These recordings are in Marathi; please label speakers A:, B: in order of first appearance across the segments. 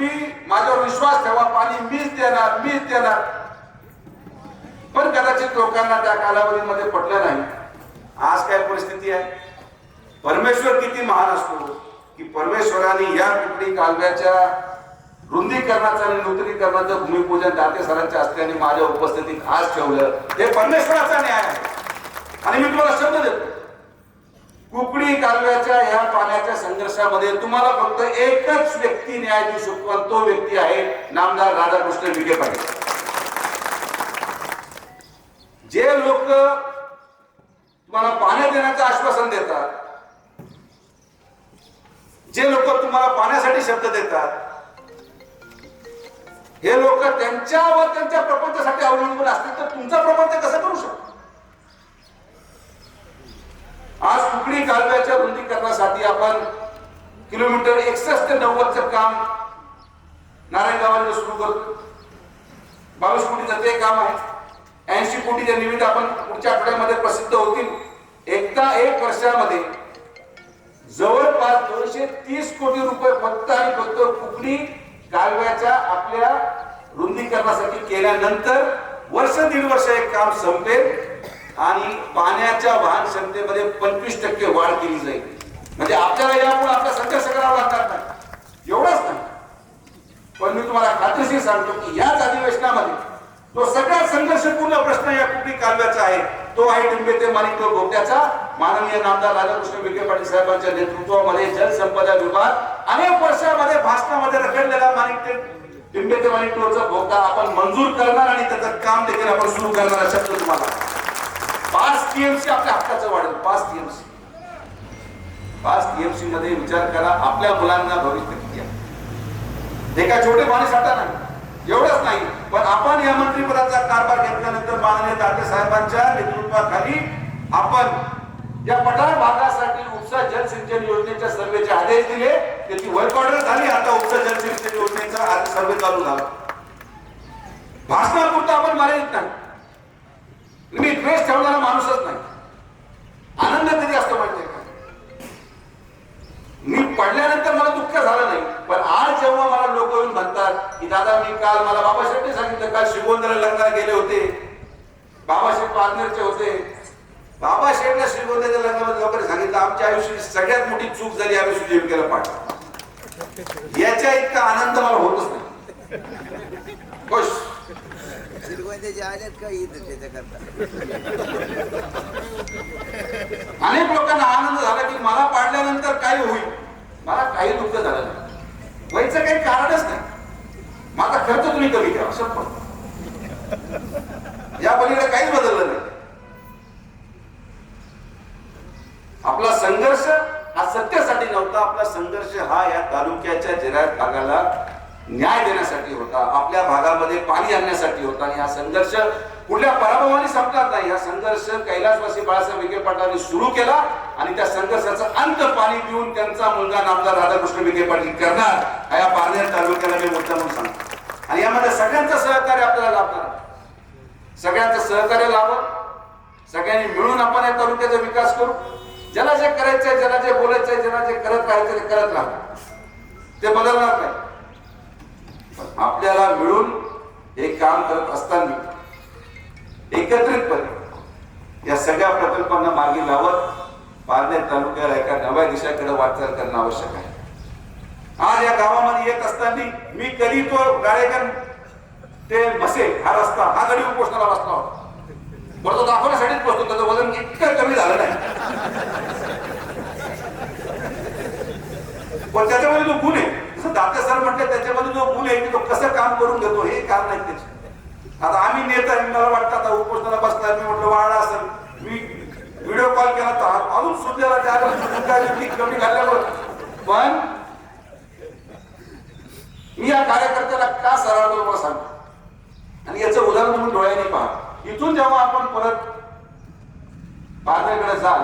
A: तुम्ही माझ्यावर विश्वास ठेवा पाणी मीच देणार मीच देणार. पण कदाचित लोकांना त्या कालावधीमध्ये पटलं नाही. आज काय परिस्थिती आहे? परमेश्वर किती महान असतो की परमेश्वराने या पिपडी कालव्याच्या रुंदीकरणाचं आणि नूतनीकरणाचं भूमिपूजन दाते सरांच्या असल्याने माझ्या उपस्थितीत आज ठेवलं. हे परमेश्वराचा न्याय आहे. आणि मी तुम्हाला शब्द देतो. कुकडी कालव्याच्या ह्या पाण्याच्या संघर्षामध्ये तुम्हाला फक्त एकच व्यक्ती न्याय देऊ शकतो आणि तो व्यक्ती आहे नामदार राधाकृष्ण विखे पाटील. जे लोक तुम्हाला पाणी देण्याचं आश्वासन देतात जे लोक तुम्हाला पाण्यासाठी शब्द देतात हे लोक त्यांच्यावर त्यांच्या प्रपंचासाठी अवलंबून असतील तर तुमचा प्रपंच कसा करू शकतो आज कुकडी कालव्याच्या रुंदीकरणासाठी आपण किलोमीटर एकसष्ट ते नव्वदचं काम नारायणगावाला सुरू करतो बावीस कोटीचं ते काम आहे. ऐंशी कोटीच्या निमित्त आपण पुढच्या आठवड्यामध्ये प्रसिद्ध होतील. एकदा एक वर्षामध्ये जवळपास दोनशे तीस कोटी रुपये फक्त आणि फक्त कुकडी कालव्याच्या आपल्या रुंदीकरणासाठी केल्यानंतर वर्ष दीड वर्ष एक काम संपेल आणि पाण्याच्या वाहन क्षमतेमध्ये पंचवीस टक्के वाढ केली जाईल. म्हणजे आपल्याला यामुळे आपला संघर्ष करावा लागणार नाही. एवढंच नाही. पण मी तुम्हाला खात्रीशीर सांगतो की याच अधिवेशनामध्ये तो सगळ्यात संघर्षपूर्ण प्रश्न या कुठली कालव्याचा आहे तो आहे टिंबे ते माणिक गोट्याचा माननीय नामदार राधाकृष्ण विखे पाटील साहेबांच्या नेतृत्वामध्ये जलसंपदा विभाग अनेक वर्षामध्ये भाषणामध्ये रखडलेला माणिक ते टिंबे ते माणिक बोगदा आपण मंजूर करणार आणि त्याचं काम देखील आपण सुरू करणार शब्द तुम्हाला. पाच टीएमसी आपल्या हक्काचं वाढेल. पाच टीएमसी पाच टीएमसी मध्ये विचार करा आपल्या मुलांना भविष्य किती आहे. काय छोटे पाणी साठा नाही. एवढंच नाही. पण आपण या मंत्रिपदाचा कारभार घेतल्यानंतर माननीय दाते साहेबांच्या नेतृत्वाखाली आपण या पठार भागासाठी उपसा जलसिंचन योजनेच्या सर्वेचे आदेश दिले. त्याची वर्क ऑर्डर झाली. आता उपसा जलसिंचन योजनेचा आज सर्वे चालू झाला. भाषणापुरता आपण मर्यादित नाही. मी द्वेष ठेवणारा माणूसच नाही. आनंद कधी पडल्यानंतर मला दुःख झालं नाही. पण आज जेव्हा मला लोक येऊन म्हणतात की दादा मी काल मला बाबा शेट्टी सांगितलं काल शिवगोंदला लग्नाला गेले होते. बाबा शेठ पारनेरचे होते. बाबा शेठला श्रीगोंद्याच्या लग्नामध्ये लोकांनी सांगितलं आमच्या आयुष्याची सगळ्यात मोठी चूक झाली आम्ही सुजय केलं पाठ याच्या इतका आनंद मला होतच नाही. खुश. अनेक लोकांना आनंद झाला की मला पाडल्यानंतर काय होईल. मला काही दुःख झालं नाही. व्हायचं काही कारणच नाही. माझा खर्च तुम्ही कमी करा असं या पलीकडे काहीच बदललं नाही. आपला संघर्ष हा सत्यासाठी नव्हता. आपला संघर्ष हा या तालुक्याच्या जिरायत भागाला न्याय देण्यासाठी होता. आपल्या भागामध्ये पाणी आणण्यासाठी होता. आणि हा संघर्ष कुठल्या पराभवाने संपणार नाही. हा संघर्ष कैलासवासी बाळासाहेब विखे पाटलांनी सुरू केला आणि त्या संघर्षाचा अंत पाणी देऊन त्यांचा मुलगा नामदार राधाकृष्ण विखे पाटील करणार हा या पारनेर तालुक्याला मी मुद्दा म्हणून सांगतो. आणि यामध्ये सगळ्यांचं सहकार्य आपल्याला लाभणार सगळ्यांचं सहकार्य लाभत सगळ्यांनी मिळून आपण या तालुक्याचा विकास करू. ज्याला जे करायचंय ज्याला जे बोलायचंय ज्याला जे करत राहायचं ते करत राहा. ते बदलणार नाही. आपल्याला मिळून हे काम करत असताना एकत्रितपणे. या सगळ्या प्रकल्पांना मागे लावत पारनेर तालुक्याला एका नव्या दिशाकडे वाटचाल करणं आवश्यक आहे. आज या गावामध्ये येत असताना मी कधी तो गाळेकर ते मसे हा रस्ता हा गडी उपोषणाला बसला. होता बरं तो दाखवण्यासाठीच बसतो त्याचं वजन इतकं कमी झालं नाही. पण त्याच्यामध्ये जो गुण आहे जसं दाते सर म्हटलं त्याच्यामध्ये जो गुण आहे की तो कसं काम करून घेतो हे कारण नाही त्याचे. आता आम्ही नेता मला वाटतं आता उपोषणाला बसणार मी म्हटलं वाढा असेल. मी व्हिडिओ कॉल केला तर अजून सुटलेला त्या कमी घालल्यावर पण मी या कार्यकर्त्याला का सरळ मला आणि याचं उदाहरण म्हणून डोळ्याने पहा. इथून जेव्हा आपण परत पाहण्याकडे जाल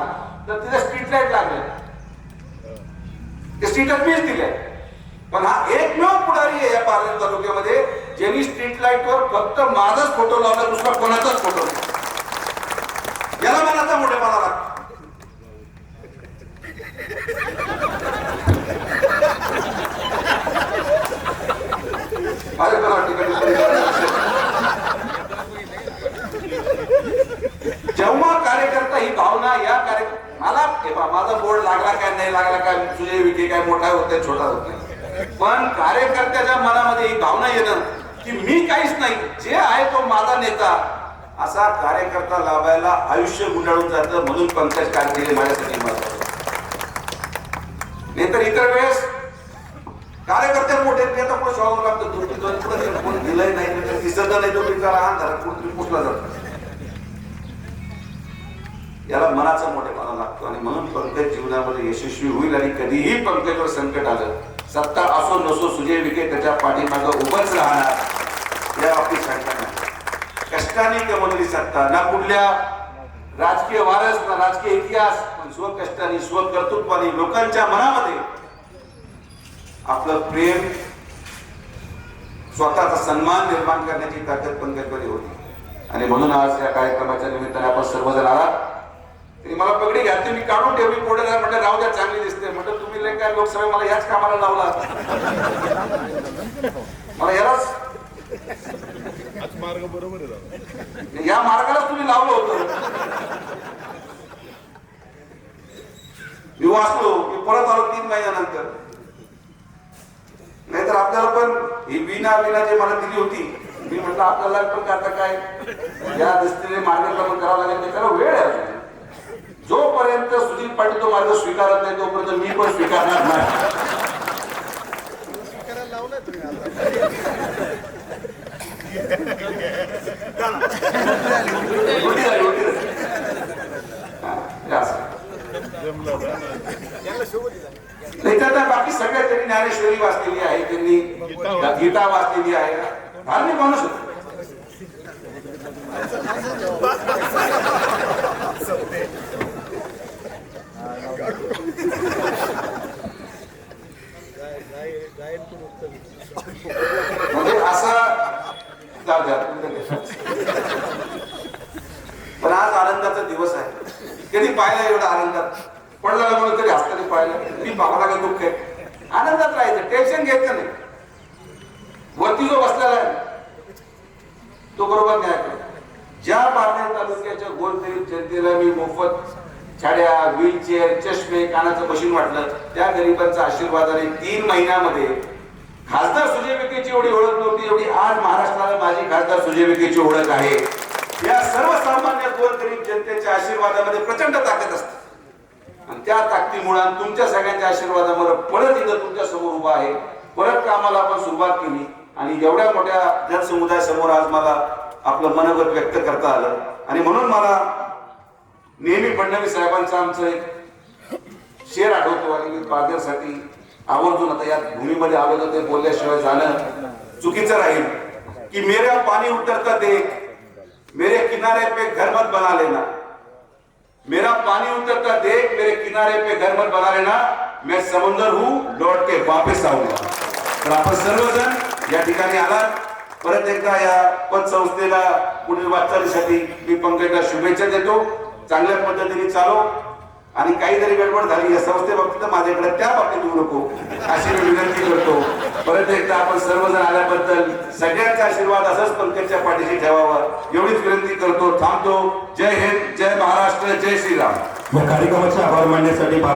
A: तर तिथे स्ट्रीट लाइट लागले. ते स्ट्रीट मीच दिले. पण हा एकमेव पुढारी आहे या पारनेर तालुक्यामध्ये. ज्यांनी स्ट्रीट लाइट वर फक्त माझाच फोटो लावला दुसरा कोणाचाच फोटो याला मनाचा मोठेपणा लागतो. मला जेव्हा कार्यकर्ता ही भावना या कार्य मला माझा बोर्ड लागला काय नाही लागला काय सुजय विखे काय मोठा होत छोटा होत पण कार्यकर्त्याच्या मनामध्ये ही भावना येणं की मी काहीच नाही. जे आहे तो माझा नेता. असा कार्यकर्ता लाभायला आयुष्य गुंडाळून जातं म्हणून पंकज कारगिरी माझ्यासाठी महत्वाचं नाहीतर इतर वेळेस कार्यकर्ते मोठे नेता कोण शोधावं लागतं? दुसरी दोन पुढे कोण दिलंय नाही तर दिसत नाही तो बिचारा झाला कुठतरी पुसला जातो. याला मनाचा मोठेपणा लागतो आणि म्हणून पंकज जीवनामध्ये यशस्वी होईल आणि कधीही पंकजवर संकट आलं. सत्ता असो नसो सुजय विखे त्याच्या पाठीमागं उभंच राहणार. या बाबतीत शंका नाही. कष्टाने कमवलेली सत्ता ना कुठल्या राजकीय वारस ना राजकीय इतिहास पण स्वकष्टाने स्वकर्तृत्वाने लोकांच्या मनामध्ये आपलं प्रेम स्वतःचा सन्मान निर्माण करण्याची ताकद पंकजमध्ये होती. आणि म्हणून आज या कार्यक्रमाच्या निमित्ताने आपण सर्वजण आलात. तरी मला पगडी घातली मी काढून ठेवली पुढे नाही म्हटलं राहू द्या चांगली दिसते. म्हटलं तुम्ही काय लोकसभा मला याच कामाला लावला मला यालाच
B: मार्ग बरोबर आहे
A: या मार्गाला तुम्ही लावलं होतं. मी वाचलो की परत आलो तीन महिन्यानंतर. नाहीतर आपल्याला पण ही विना विना जे मला दिली होती मी म्हटलं आपल्याला पण आता काय? या दृष्टीने मार्गक्रमण करावं लागेल त्याला वेळ आहे. जोपर्यंत सुधीर पाटील तो मार्ग स्वीकारत नाही तोपर्यंत मी पण स्वीकारणार नाही उलटी झाली, उलटी झाली. हा, हे असं.
B: जमलं ना.
A: नाही तर आता बाकी सगळ्या त्यांनी ज्ञानेश्वरी वाचलेली आहे त्यांनी गीता वाचलेली आहे. धार्मिक माणूस होते. म्हणजे असा द्या पण आज आनंदाचा दिवस आहे. कधी पाहिला एवढा आनंदात. पडला म्हणून कधी हसताना पाहिलं मी बाबाला काय दुःख आहे. आनंदात राहायचं टेन्शन घ्यायचं नाही. वरती जो बसलेला आहे तो बरोबर न्याय करतो ज्या पारनेर तालुक्याच्या गोरगरीब जनतेला मी मोफत छाड्या व्हीलचेअर चष्मे कानाचं मशीन वाटलं त्या गरिबांचा आशीर्वादाने तीन महिन्यामध्ये खासदार सुजय विखेची एवढी ओळख नव्हती एवढी आज महाराष्ट्राला माझी खासदार सुजय विखेची ओळख आहे. या सर्वसामान्य गोरगरीब जनतेच्या आशीर्वादामध्ये प्रचंड ताकद असते. आणि त्या ताकदीमुळे तुमच्या सगळ्यांच्या आशीर्वादामुळे परत इथं तुमच्यासमोर उभा आहे. परत कामाला आपण सुरुवात केली आणि एवढ्या मोठ्या जनसमुदायासमोर आज मला आपलं मनोगत व्यक्त करता आलं. आणि म्हणून मला नेहमी फडणवीस साहेबांचं आमचं एक शेर आठवतो आणि मी पारनेरसाठी आवर्जून आता या भूमीमध्ये आलो तर ते बोलल्याशिवाय जाणं चुकीचं राहील. की मेरा पाणी उतरता देख मेरे किनारे पे घर मत बना लेना मेरा पानी उतरता देख मेरे किनारे पे घर मत बना लेना मैं समुंदर हूँ लौट के वापस आऊंगा। तर आपण सर्वजण या ठिकाणी आलात। परत एकदा या पतसंस्थेला पुढील वाटचालीसाठी मी पंकजला शुभेच्छा देतो. चांगल्या पद्धतीने चालो. आणि काही जरी गडबड झाली या संस्थेबाबतीत माझ्याकडे त्या बाबतीत येऊ नको अशी मी विनंती करतो. परत एकदा आपण सर्वजण आल्याबद्दल सगळ्यांचा आशीर्वाद असंच पंकजच्या पाठीशी ठेवावा एवढीच विनंती करतो थांबतो. जय हिंद जय महाराष्ट्र जय श्रीराम.
C: या कार्यक्रमाचे आभार मानण्यासाठी